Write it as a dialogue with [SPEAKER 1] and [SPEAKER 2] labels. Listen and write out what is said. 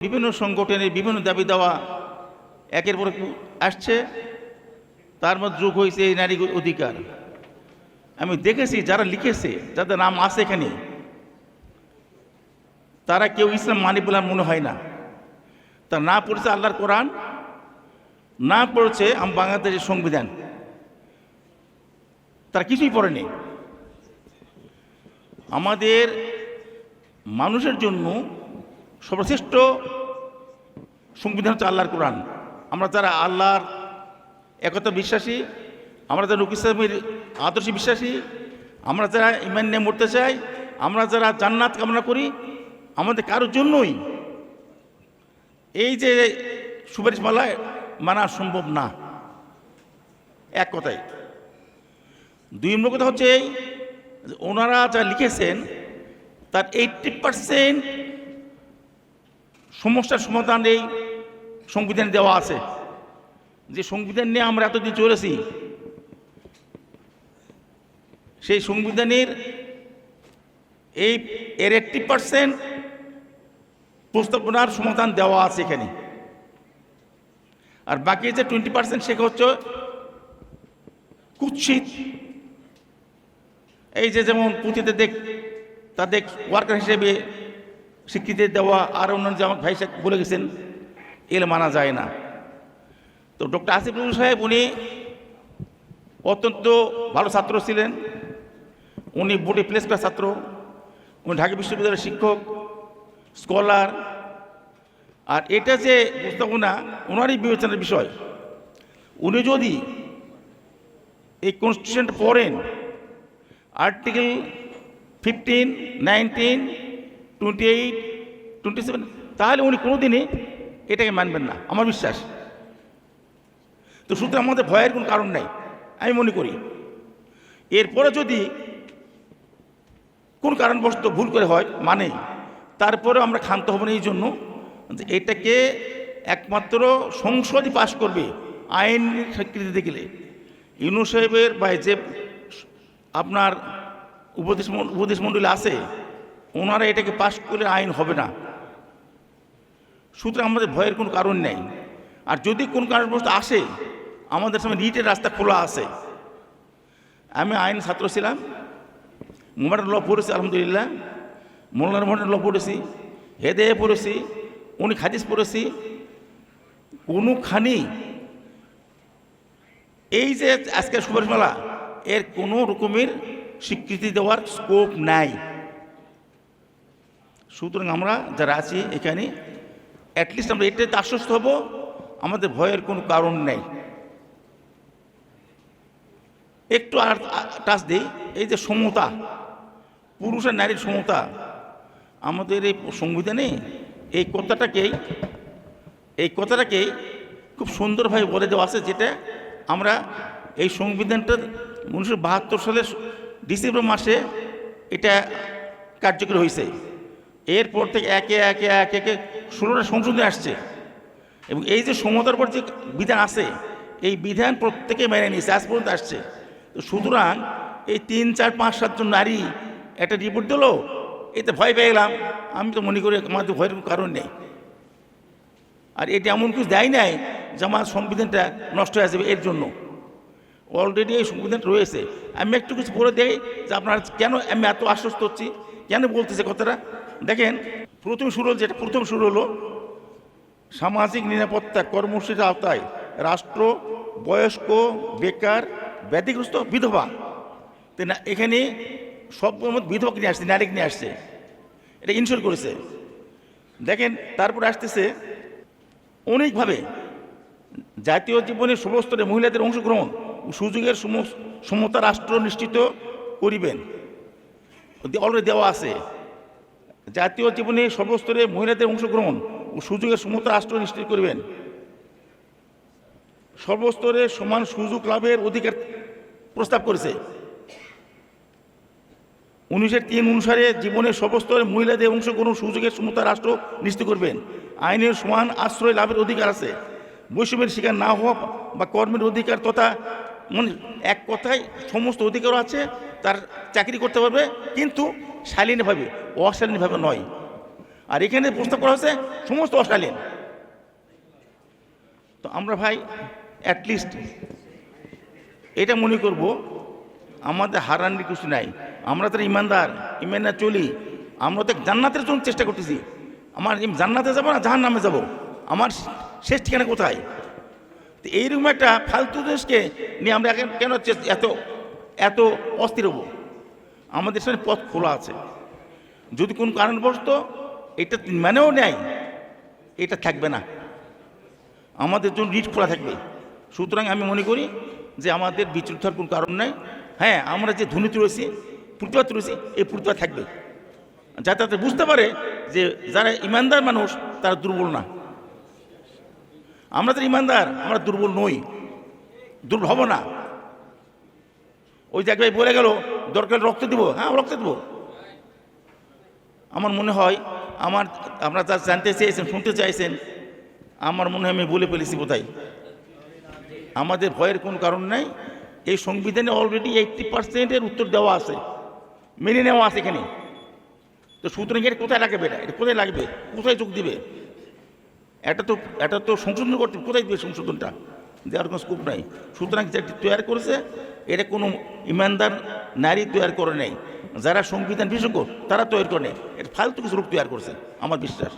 [SPEAKER 1] বিভিন্ন সংগঠনের বিভিন্ন দাবি দেওয়া একের পর আসছে। তার মধ্যে যোগ হয়েছে এই নারী অধিকার। আমি দেখেছি, যারা লিখেছে, যাদের নাম আছে এখানে, তারা কেউ ইসলাম মানে বলে মনে হয় না। তা না পড়েছে আল্লাহর কোরআন, না পড়েছে আম বাংলাদেশের সংবিধান। তারা কিছুই পড়েনি। আমাদের মানুষের জন্য সর্বশ্রেষ্ঠ সংবিধান হচ্ছে আল্লাহর কোরআন। আমরা যারা আল্লাহর একতা বিশ্বাসী, আমরা যারা ইসলামের আদর্শে বিশ্বাসী, আমরা যারা ইমান নিয়ে মরতে চাই, আমরা যারা জান্নাত কামনা করি, আমাদের কারোর জন্যই এই যে সুপারিশমালা মানা সম্ভব না। এক কথায়। দুই নম্বর কথা হচ্ছে ওনারা যা লিখেছেন, তার এইট্টি পারসেন্ট সমস্যার সমাধান এই সংবিধানে দেওয়া আছে। যে সংবিধান নিয়ে আমরা এতদিন চলেছি, সেই সংবিধানের এই এর এইট্টি পারসেন্ট প্রস্তাবনার সমাধান দেওয়া আছে এখানে। আর বাকি যে টোয়েন্টি পার্সেন্ট সেটা হচ্ছে কুৎসিত। এই যে যেমন পুঁথিতে দেখ তাদের ওয়ার্কার হিসেবে স্বীকৃতি দেওয়া আর অন্যান্য যে আমার ভাই সাহেব বলে গেছেন এলে মানা যায় না। তো ডক্টর আসিফ আসিফুল সাহেব, উনি অত্যন্ত ভালো ছাত্র ছিলেন। উনি বোর্ডে প্লেস ক্লাস ছাত্র, উনি ঢাকা বিশ্ববিদ্যালয়ের শিক্ষক, স্কলার। আর এটা যে প্রস্তাবনা ওনারই বিবেচনার বিষয়। উনি যদি এই কনস্টিটিউশন পড়েন article fifteen nineteen twenty eight twenty seven তাহলে উনি কোনোদিনই এটাকে মানবেন না, আমার বিশ্বাস। তো সুতরাং আমাদের ভয়ের কোনো কারণ নাই, আমি মনে করি। এরপরে যদি কোন কারণবশত ভুল করে হয় মানে তারপরে আমরা ক্ষান্ত হব না এই জন্য যে এটাকে একমাত্র সংসদই পাশ করবে আইন স্বীকৃতি দিতে গেলে। সাহেবের বা যে আপনার উপদেশ উপদেশ মণ্ডলী আছে ওনারা এটাকে পাশ করলে আইন হবে না। সুতরাং আমাদের ভয়ের কোনো কারণ নেই। আর যদি কোন কারণবশত আসে, আমাদের সামনে রিটের রাস্তা খোলা আছে। আমি আইন ছাত্র ছিলাম মোবাইল ল পড়েছি, আলহামদুলিল্লাহ। মোল্লার মোহনের ল পড়েছি, হেদে পড়েছি, উনি খাদিস পড়েছি। কোনোখানি এই যে আজকের সুপারিশমালা এর কোনো রকমের স্বীকৃতি দেওয়ার স্কোপ নাই। সুতরাং আমরা যারা আছি এখানে অ্যাটলিস্ট আমরা এটাতে আশ্বস্ত হব, আমাদের ভয়ের কোনো কারণ নেই। একটু আর টাচ দিই, এই যে সমতা, পুরুষ আর নারীর সমতা, আমাদের এই সংবিধানে এই কথাটাকেই এই কথাটাকেই খুব সুন্দরভাবে বলে দেওয়া আছে, যেটা আমরা এই সংবিধানটা উনিশশো বাহাত্তর সালের ডিসেম্বর মাসে এটা কার্যকরী হয়েছে। এরপর থেকে একে একে একে একে ষোলোটা সংশোধনে আসছে। এবং এই যে সমতার উপর যে বিধান আছে, এই বিধান প্রত্যেকে মেনে নিয়েছে, আজ পর্যন্ত আসছে। তো সুতরাং এই তিন, চার, পাঁচ সাতজন নারী একটা রিপোর্ট দিলো, এতে ভয় পেয়ে গেলাম। আমি তো মনে করি আমাদের ভয়ের কোনো কারণ নেই। আর এটা এমন কিছু দেয় নাই যে আমার সংবিধানটা নষ্ট হয়ে যাবে এর জন্য। অলরেডি এই সংবিধান রয়েছে। আমি একটু কিছু বলে দেই যে আপনার কেন আমি এত আশ্বস্ত হচ্ছি? কেন বলতেছে কথাটা? দেখেন, প্রথম শুরু হলো যেটা, প্রথম শুরু হলো সামাজিক নিরাপত্তা কর্মসূচির আওতায় রাষ্ট্র, বয়স্ক, বেকার ব্যাধিগ্রস্ত বিধবা। তো না, এখানে সব বিধবাকে নিয়ে আসছে, নারীকে নিয়ে আসছে। এটা ইনশোর করেছে। দেখেন, তারপরে আসতেছে অনেকভাবে জাতীয় জীবনের সমস্তরে মহিলাদের অংশগ্রহণ সুযোগের সম- সমতা রাষ্ট্র নিশ্চিত করিবেন। অলরেডি দেওয়া আছে। জাতীয় জীবনে সর্বস্তরে মহিলাদের অংশগ্রহণ ও সুযোগের সমতা রাষ্ট্র নিশ্চিত করবেন। সর্বস্তরে সমান সুযোগ লাভের অধিকার প্রস্তাব করেছে। উনিশের তিন অনুসারে জীবনের সর্বস্তরে মহিলাদের অংশগ্রহণ সুযোগের সমতা রাষ্ট্র নিশ্চিত করবেন। আইনের সমান আশ্রয় লাভের অধিকার আছে। বৈষম্যের শিকার না হওয়া বা কর্মের অধিকার তথা মানে এক কথায় সমস্ত অধিকারও আছে, তার চাকরি করতে পারবে। কিন্তু শালীনভাবে, অশালীনভাবে নয়। আর এখানে প্রস্তাব করা হয়েছে, সমস্ত অশালীন। তো আমরা ভাই অ্যাটলিস্ট এটা মনে করব, আমাদের হারানোর কিছু নাই। আমরা তো ইমানদার ইমানদার চলি। আমরা তো জান্নাতের জন্য চেষ্টা করতেছি। আমার জান্নাতে যাব না জাহান নামে যাব? আমার শেষ ঠিকানা কোথায়? তো এইরকম একটা ফালতু দেশকে নিয়ে আমরা কেন এত এত অস্থির হব? আমাদের সামনে পথ খোলা আছে। যদি কোন কারণবশত এটা মানেও নেয়, এটা থাকবে না। আমাদের জন্য রিট খোলা থাকবে। সুতরাং আমি মনে করি যে আমাদের বিচলিত হওয়ার কোনো কারণ নাই। হ্যাঁ আমরা যে ধনীতি রয়েছি প্রতিবাদ রয়েছি, এই প্রতিবাদ থাকবে। যাতে তাতে বুঝতে পারে যে যারা ইমানদার মানুষ, তারা দুর্বল না। আমরা তো ইমানদার, আমরা দুর্বল নই। দুর্বল হব না। ওই যে এক ভাই বলে গেল, দরকার রক্ত দিব। হ্যাঁ রক্ত দেবো। আমার মনে হয়, আমার, আপনারা যা জানতে চেয়েছেন, শুনতে চাইছেন, আমার মনে হয় আমি বলে ফেলেছি বোধহয়। আমাদের ভয়ের কোনো কারণ নাই। এই সংবিধানে অলরেডি এইটটি পার্সেন্টের উত্তর দেওয়া আছে। মেনে নেওয়া আছে এখানে। তো সুতরাং এটা কোথায় লাগবে এটা? এটা কোথায় লাগবে? কোথায় যোগ দিবে? এটা তো এটা তো সংশোধন করতে কোথায় দিবে সংশোধনটা? দেওয়ার কোনো স্কোপ নাই। সুতরাং যেটি তৈরি করেছে, এটা কোনো ইমানদার নারী তৈরি করে নেই। যারা সংবিধান বিশেষজ্ঞ, তারা তৈরি করে নেই। এটা ফালতু কিছু রূপ তৈরি করেছে, আমার বিশ্বাস।